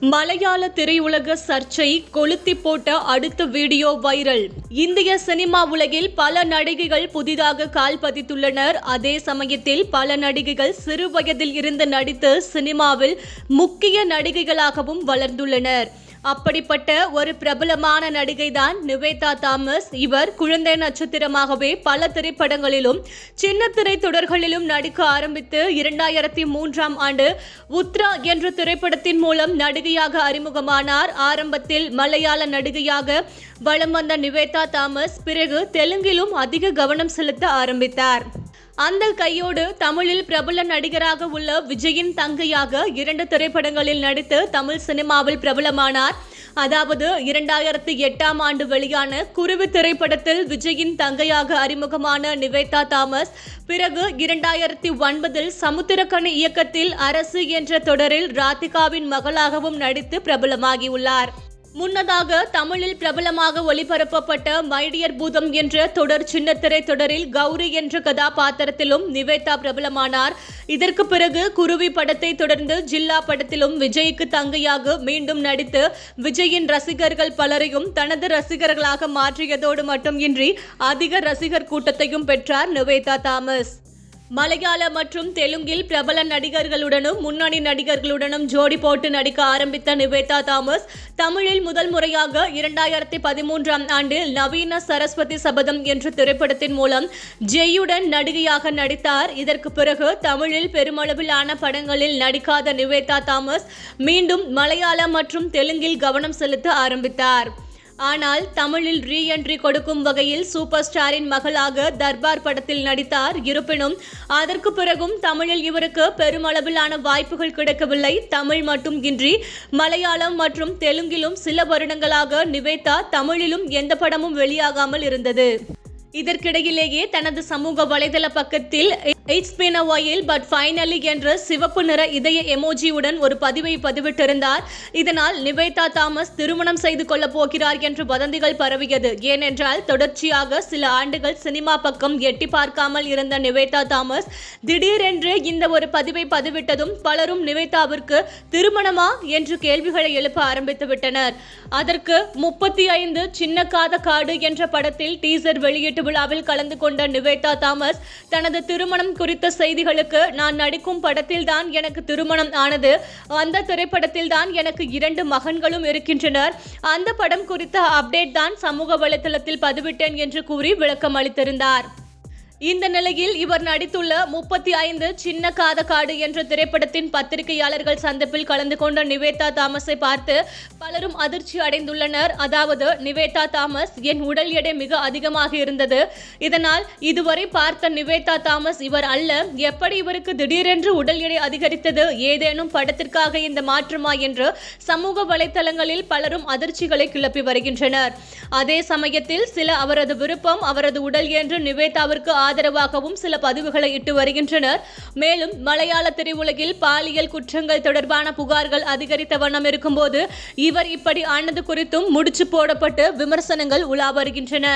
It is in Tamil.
மலையாள திரையுலக சர்ச்சை கொளுத்தி போட்ட அடுத்த வீடியோ வைரல். இந்திய சினிமா உலகில் பல நடிகைகள் புதிதாக கால் பதித்துள்ளனர். அதே சமயத்தில் பல நடிகைகள் சிறு வயதில் இருந்து நடித்து சினிமாவில் முக்கிய நடிகைகளாகவும் வளர்ந்துள்ளனர். அப்படிப்பட்ட ஒரு பிரபலமான நடிகை தான் நிவேதா தாமஸ். இவர் குழந்தை நட்சத்திரமாகவே பல திரைப்படங்களிலும் சின்ன திரை தொடர்களிலும் நடிக்க ஆரம்பித்து இரண்டாயிரத்தி மூன்றாம் ஆண்டு உத்ரா என்ற திரைப்படத்தின் மூலம் நடிகையாக அறிமுகமானார். ஆரம்பத்தில் மலையாள நடிகையாக வலம் வந்த நிவேதா தாமஸ் பிறகு தெலுங்கிலும் அதிக கவனம் செலுத்த ஆரம்பித்தார். அந்த கையோடு தமிழில் பிரபல நடிகராக உள்ள விஜயின் தங்கையாக இரண்டு திரைப்படங்களில் நடித்து தமிழ் சினிமாவில் பிரபலமானார். அதாவது இரண்டாயிரத்தி எட்டாம் ஆண்டு வெளியான குருவி திரைப்படத்தில் விஜயின் தங்கையாக அறிமுகமான நிவேதா தாமஸ் பிறகு இரண்டாயிரத்தி ஒன்பதில் சமுத்திரக்கணி இயக்கத்தில் அரசு என்ற தொடரில் ராதிகாவின் மகளாகவும் நடித்து பிரபலமாகியுள்ளார். முன்னதாக தமிழில் பிரபலமாக ஒளிபரப்பப்பட்ட மைடியர் பூதம் என்ற தொடர் சின்னத்திரை தொடரில் கௌரி என்ற கதாபாத்திரத்திலும் நிவேதா பிரபலமானார். இதற்கு பிறகு குருவி படத்தை தொடர்ந்து ஜில்லா படத்திலும் விஜய்க்கு தங்கையாக மீண்டும் நடித்து விஜயின் ரசிகர்கள் பலரையும் தனது ரசிகர்களாக மாற்றியதோடு மட்டுமின்றி அதிக ரசிகர் கூட்டத்தையும் பெற்றார் நிவேதா தாமஸ். மலையாள மற்றும் தெலுங்கில் பிரபல நடிகர்களுடனும் முன்னணி நடிகர்களுடனும் ஜோடி போட்டு நடிக்க ஆரம்பித்த நிவேதா தாமஸ் தமிழில் முதல் முறையாக இரண்டாயிரத்தி பதிமூன்றாம் ஆண்டு நவீன சரஸ்வதி சபதம் என்ற திரைப்படத்தின் மூலம் ஜெய்யுடன் நடிகையாக நடித்தார். இதற்கு பிறகு தமிழில் பெருமளவிலான படங்களில் நடிக்காத நிவேதா தாமஸ் மீண்டும் மலையாளம் மற்றும் தெலுங்கில் கவனம் செலுத்த ஆரம்பித்தார். ஆனால் தமிழில் ரீ என்ட்ரி கொடுக்கும் வகையில் சூப்பர் ஸ்டாரின் மகளாக தர்பார் படத்தில் நடித்தார். இருப்பினும் அதற்கு பிறகும் தமிழில் இவருக்கு பெருமளவிலான வாய்ப்புகள் கிடைக்கவில்லை. தமிழ் மட்டும் இன்றி மலையாளம் மற்றும் தெலுங்கிலும் சில வருடங்களாக நிவேதா தமிழிலும் எந்த படமும் வெளியாகாமல் இருந்தது. இதற்கிடையிலேயே தனது சமூக வலைதள பக்கத்தில் இட்ஸ் பின் அ வயல் பட் ஃபைனலி என்ற சிவப்பு நிற இதய எமோஜியுடன் ஒரு பதிவை பதிவிட்டிருந்தார். இதனால் நிவேதா தாமஸ் திருமணம் செய்து கொள்ளப் போகிறார் என்று வதந்திகள் பரவியது. ஏனென்றால் தொடர்ச்சியாக சில ஆண்டுகள் சினிமா பக்கம் எட்டி பார்க்காமல் இருந்த நிவேதா தாமஸ் திடீரென்று இந்த ஒரு பதிவை பதிவிட்டதும் பலரும் நிவேதாவிற்கு திருமணமா என்று கேள்விகளை எழுப்ப ஆரம்பித்து விட்டனர். அதற்கு முப்பத்தி ஐந்து சின்ன காத காடு என்ற படத்தில் டீசர் வெளியீட்டு விழாவில் கலந்து கொண்ட நிவேதா தாமஸ் தனது திருமணம் குறித்த செய்திகளுக்கு நான் நடிக்கும் படத்தில் தான் எனக்கு திருமணம் ஆனது. அந்த திரைப்படத்தில் தான் எனக்கு இரண்டு மகன்களும் இருக்கின்றனர். அந்த படம் குறித்த அப்டேட் தான் சமூக வலைதளத்தில் பதிவிட்டேன் என்று கூறி விளக்கம் அளித்திருந்தார் இந்த நிலையில் இவர் நடித்துள்ள முப்பத்தி ஐந்து சின்ன காத காடு என்ற திரைப்படத்தின் பத்திரிகையாளர்கள் சந்திப்பில் கலந்து கொண்ட நிவேதா தாமஸை பார்த்து பலரும் அதிர்ச்சி அடைந்துள்ளனர். அதாவது நிவேதா தாமஸ் என் உடல் எடை மிக அதிகமாக இருந்தது. இதனால் இதுவரை பார்த்த நிவேதா தாமஸ் இவர் அல்ல. எப்படி இவருக்கு திடீரென்று உடல் எடை அதிகரித்தது? ஏதேனும் படத்திற்காக இந்த மாற்றமா? என்று சமூக வலைதளங்களில் பலரும் அதிர்ச்சிகளை கிளப்பி வருகின்றனர். அதே சமயத்தில் சில அவரது விருப்பம் அவரது உடல் என்று நிவேதாவிற்கு ஆதரவாகவும் சில பதிவுகளை இட்டு வருகின்றனர். மேலும் மலையாள திரையுலகில் பாலியல் குற்றங்கள் தொடர்பான புகார்கள் அதிகரித்த வண்ணம் இருக்கும்போது இவர் இப்படி ஆனது குறித்தும் முடிச்சு போடப்பட்டு விமர்சனங்கள் உலா வருகின்றன.